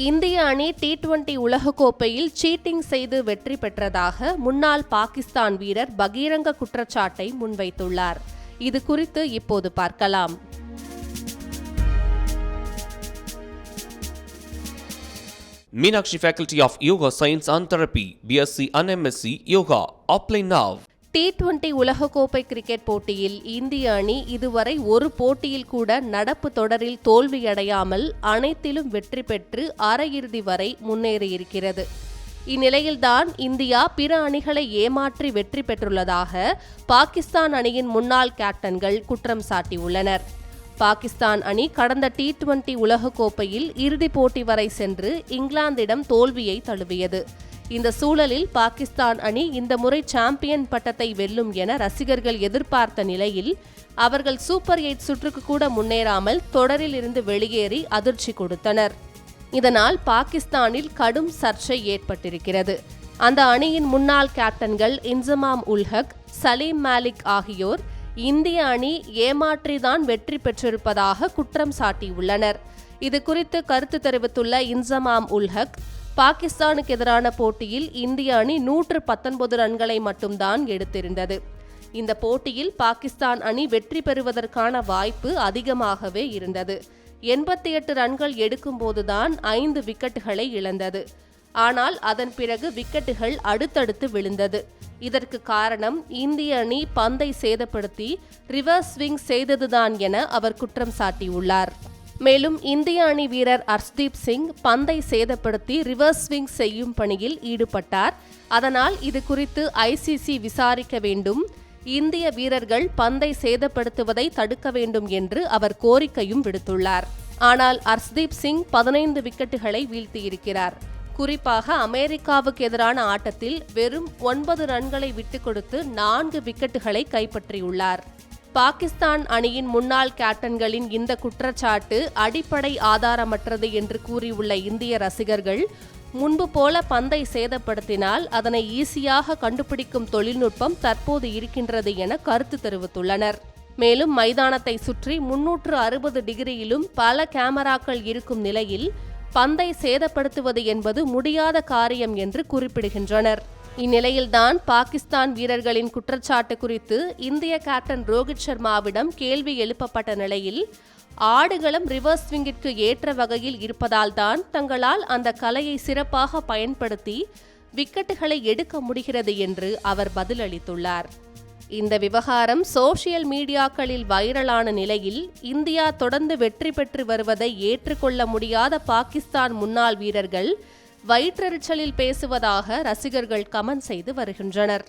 இந்திய அணி T twenty உலகக்கோப்பையில் seating செய்து வெற்றி பெற்றதாக முன்னாள் பாகிஸ்தான் வீரர் பகீரங்க குற்றச்சாட்டை முன்வைத்துள்ளார் இது குறித்து இப்போது பார்க்கலாம் Meenakshi Faculty of Yoga Science and Therapy, BSc and MSc Yoga. Apply now. T twenty உலகக்கோப்பை கிரிக்கெட் போட்டியில் இந்திய அணி இதுவரை ஒரு போட்டியில் கூட நடப்பு தொடரில் தோல்வியடையாமல் அனைத்திலும் வெற்றி பெற்று அரையிறுதி வரை முன்னேறியிருக்கிறது. இந்நிலையில்தான் இந்தியா பிற அணிகளை ஏமாற்றி வெற்றி பெற்றுள்ளதாக பாகிஸ்தான் அணியின் முன்னாள் கேப்டன்கள் குற்றம் சாட்டியுள்ளனர். பாகிஸ்தான் அணி கடந்த டி டுவெண்டி உலகக்கோப்பையில் இறுதிப் போட்டி வரை சென்று இங்கிலாந்திடம் தோல்வியை தழுவியது. இந்த சூழலில் பாகிஸ்தான் அணி இந்த முறை சாம்பியன் பட்டத்தை வெல்லும் என ரசிகர்கள் எதிர்பார்த்த நிலையில் அவர்கள் சூப்பர் எயிட் சுற்றுக்கு கூட முன்னேறாமல் தொடரில் இருந்து வெளியேறி அதிர்ச்சி கொடுத்தனர். இதனால் பாகிஸ்தானில் கடும் சர்ச்சை ஏற்பட்டிருக்கிறது. அந்த அணியின் முன்னாள் கேப்டன்கள் இன்சமாம் உல்ஹக் சலீம் மாலிக் ஆகியோர் இந்திய அணி ஏமாற்றிதான் வெற்றி பெற்றிருப்பதாக குற்றம் சாட்டியுள்ளனர். இது குறித்து கருத்து தெரிவித்துள்ள இன்சமாம் உல்ஹக் பாகிஸ்தானுக்கு எதிரான போட்டியில் இந்திய அணி நூற்று பத்தொன்பது ரன்களை மட்டும்தான் எடுத்திருந்தது. இந்த போட்டியில் பாகிஸ்தான் அணி வெற்றி பெறுவதற்கான வாய்ப்பு அதிகமாகவே இருந்தது. எண்பத்தி எட்டு ரன்கள் எடுக்கும்போதுதான் ஐந்து விக்கெட்டுகளை இழந்தது. ஆனால் அதன் பிறகு விக்கெட்டுகள் அடுத்தடுத்து விழுந்தது. இதற்கு காரணம் இந்திய அணி பந்தை சேதப்படுத்தி ரிவர்ஸ் ஸ்விங் செய்ததுதான் என அவர் குற்றம் சாட்டியுள்ளார். மேலும் இந்திய அணி வீரர் அர்ஷ்தீப் சிங் பந்தை சேதப்படுத்தி ரிவர்ஸ் ஸ்விங் செய்யும் பணியில் ஈடுபட்டார். அதனால் இது குறித்து ஐசிசி விசாரிக்க வேண்டும். இந்திய வீரர்கள் பந்தை சேதப்படுத்துவதை தடுக்க வேண்டும் என்று அவர் கோரிக்கையும் விடுத்துள்ளார். ஆனால் அர்ஷ்தீப் சிங் பதினைந்து விக்கெட்டுகளை வீழ்த்தியிருக்கிறார். குறிப்பாக அமெரிக்காவுக்கு எதிரான ஆட்டத்தில் வெறும் ஒன்பது ரன்களை விட்டுக் கொடுத்து நான்கு விக்கெட்டுகளை கைப்பற்றியுள்ளார். பாகிஸ்தான் அணியின் முன்னாள் கேப்டன்களின் இந்த குற்றச்சாட்டு அடிப்படை ஆதாரமற்றது என்று கூறியுள்ள இந்திய ரசிகர்கள் முன்பு போல பந்தை சேதப்படுத்தினால் அதனை ஈஸியாக கண்டுபிடிக்கும் தொழில்நுட்பம் தற்போது இருக்கின்றது என கருத்து தெரிவித்துள்ளனர். மேலும் மைதானத்தை சுற்றி முன்னூற்று அறுபது டிகிரியிலும் பல கேமராக்கள் இருக்கும் நிலையில் பந்தை சேதப்படுத்துவது என்பது முடியாத காரியம் என்று குறிப்பிடுகின்றனர். இந்நிலையில்தான் பாகிஸ்தான் வீரர்களின் குற்றச்சாட்டு குறித்து இந்திய கேப்டன் ரோஹித் சர்மாவிடம் கேள்வி எழுப்பப்பட்ட நிலையில் ஆடுகளும் ரிவர்ஸ் ஸ்விங்கிற்கு ஏற்ற வகையில் இருப்பதால் தான் தங்களால் அந்த கலையை சிறப்பாக பயன்படுத்தி விக்கெட்டுகளை எடுக்க முடிகிறது என்று அவர் பதிலளித்துள்ளார். இந்த விவகாரம் சோசியல் மீடியாக்களில் வைரலான நிலையில் இந்தியா தொடர்ந்து வெற்றி பெற்று வருவதை ஏற்றுக்கொள்ள முடியாத பாகிஸ்தான் முன்னாள் வீரர்கள் வயிற்றெரிச்சலில் பேசுவதாக ரசிகர்கள் கமெண்ட் செய்து வருகின்றனர்.